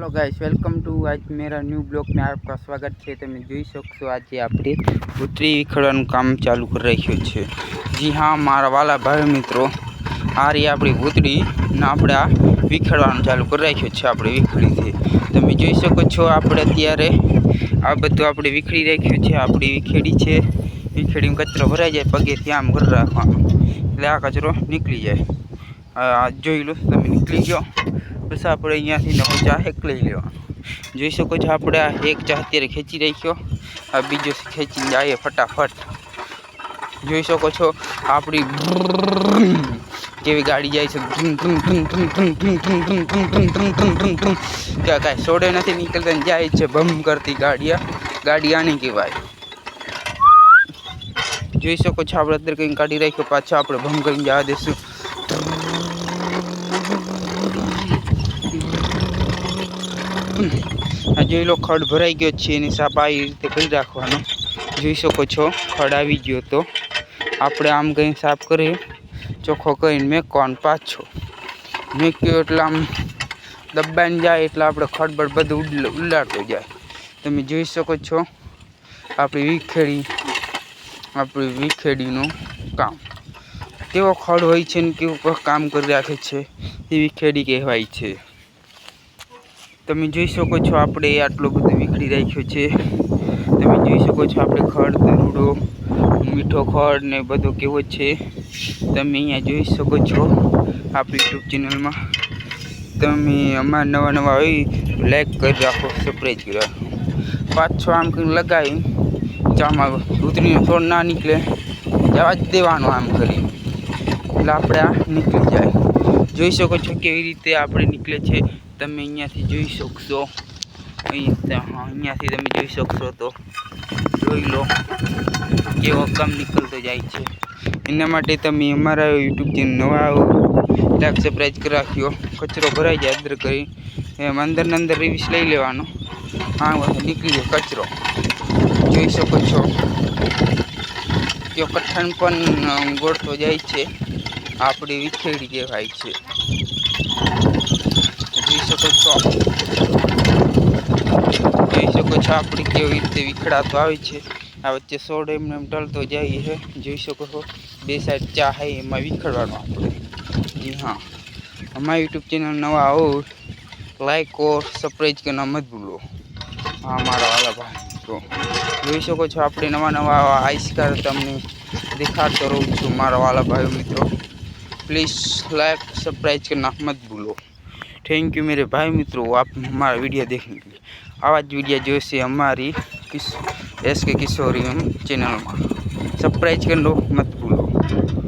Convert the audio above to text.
Hello guys welcome to आज मेरा new blog में आपका સ્વાગત છે તમે જોઈ શકશો આજે આપણે પુત્રી વિખડવાનું કામ ચાલુ કરી રાખ્યું છે જી હા મારા વાલા ભાઈ મિત્રો આ રહી આપણી પુતળી ને આપણે આ વિખડવાનું ચાલુ કરી રાખ્યું છે આપણે વિખડીથી તમે જોઈ શકો છો આપણે અત્યારે આ બધું આપણે વિખડી રાખ્યું છે આપણી વિખેડી છે વિખેડીમાં કચરો ભરાઈ જાય પગેથી આમ કરી રાખવાનો એટલે આ કચરો નીકળી જાય આ જોઈ લો તમે નીકળી ગયો બસ આપણે અહીંયાથી નવો ચાહેક લઈ લેવાનો જોઈ શકો છો આપણે આ એક ચા અત્યારે ખેંચી રાખ્યો આ બીજો ખેંચીને જાય ફટાફટ જોઈ શકો છો આપણી કેવી ગાડી જાય છે ક્યાં કાંઈ સોડે નથી નીકળતા જાય છે બમ કરતી ગાડીયા ગાડીયાની કહેવાય જોઈ શકો છો આપણે અત્યારે કંઈ કાઢી રાખ્યો પાછો આપણે ભમ કરીને જવા દઈશું આ જોઈ લો ખડ ભરાઈ ગયો છે, એની સાપ આવી રીતે કરી રાખવાનો જોઈ શકો છો, ખડ આવી ગયો તો. આપણે આમ કંઈ સાફ કરી ચોખ્ખો કરીને મેકવાનો પાછો. મેક્યો એટલે આમ દબાઈને જાય એટલે આપણે ખડબડ બધું ઉડ ઉડાડતો જાય. તમે જોઈ શકો છો, આપણી વિખેડી, આપણી વિખેડીનું કામ. કેવો ખડ હોય છે ને કેવું કામ કરી રાખે છે, એ વિખેડી કહેવાય છે. તમે જોઈ શકો છો આપણે આટલું બધું વીખડી રાખ્યું છે. તમે જોઈ શકો છો આપણે ખડ, દરૂડો, મીઠો ખડ ને બધો કેવો છે. તમે અહીંયા જોઈ શકો છો આપણી યુટ્યુબ ચેનલમાં. તમે અમારા નવા નવા હોય લાઈક કરી રાખો સબસ્ક્રાઈબ કરી રાખો. પાછો આમ કંઈ લગાવી, ચામાં ભૂતરીનો છોડ ના નીકળે. જવા જ દેવાનું આમ કરી એટલે આપણે આ નીકળી જાય. જોઈ શકો છો કેવી રીતે આપણે નીકળે છે. તમે અહીંયાથી જોઈ શકશો. અહીંયાથી તમે જોઈ શકશો તો. જોઈ લો કેવો કામ નીકળતો જાય છે. એના માટે તમે અમારા યુટ્યુબ ચેનલ નવા લાઈક સબસ્ક્રાઈબ કરી રાખ્યો કચરો ભરાઈ જાય, અંદર કરી. એમ અંદર ને અંદર રિવિસ લઈ લેવાનો. હા નીકળી જાય કચરો. જોઈ શકો છો. કે કઠણ પણ ગોળતો જાય છે. આપણી વિખેડી કહેવાય છે. જોઈ શકો છો જોઈ શકો છો આપણી કેવી રીતે વિખડાતો આવે છે. આ વચ્ચે સોડ એમને એમ ટળતો જાય છે. જોઈ શકો છો, બે સાઈડ ચા છે એમાં વિખડવાનો આપણે. જી હા. અમારા યુટ્યુબ ચેનલ નવા આવો લાઈક ઓર સબસ્ક્રાઈબ કરવા મત ભૂલો. હા, મારા વાલા ભાઈ. તો જોઈ શકો છો, આપણે નવા નવા આવિષ્કાર તમને દેખાડતો રહું છું, મારા વાલા ભાઈઓ મિત્રો. प्लीज़ लाइक, सब्सक्राइब करना मत भूलो। थैंक यू मेरे भाई मित्रों, आप हमारा वीडियो देखने के लिए। आवाज़ वीडियो जो से हमारी किस एस के किशोरी चैनल में। सब्सक्राइब कर लो, मत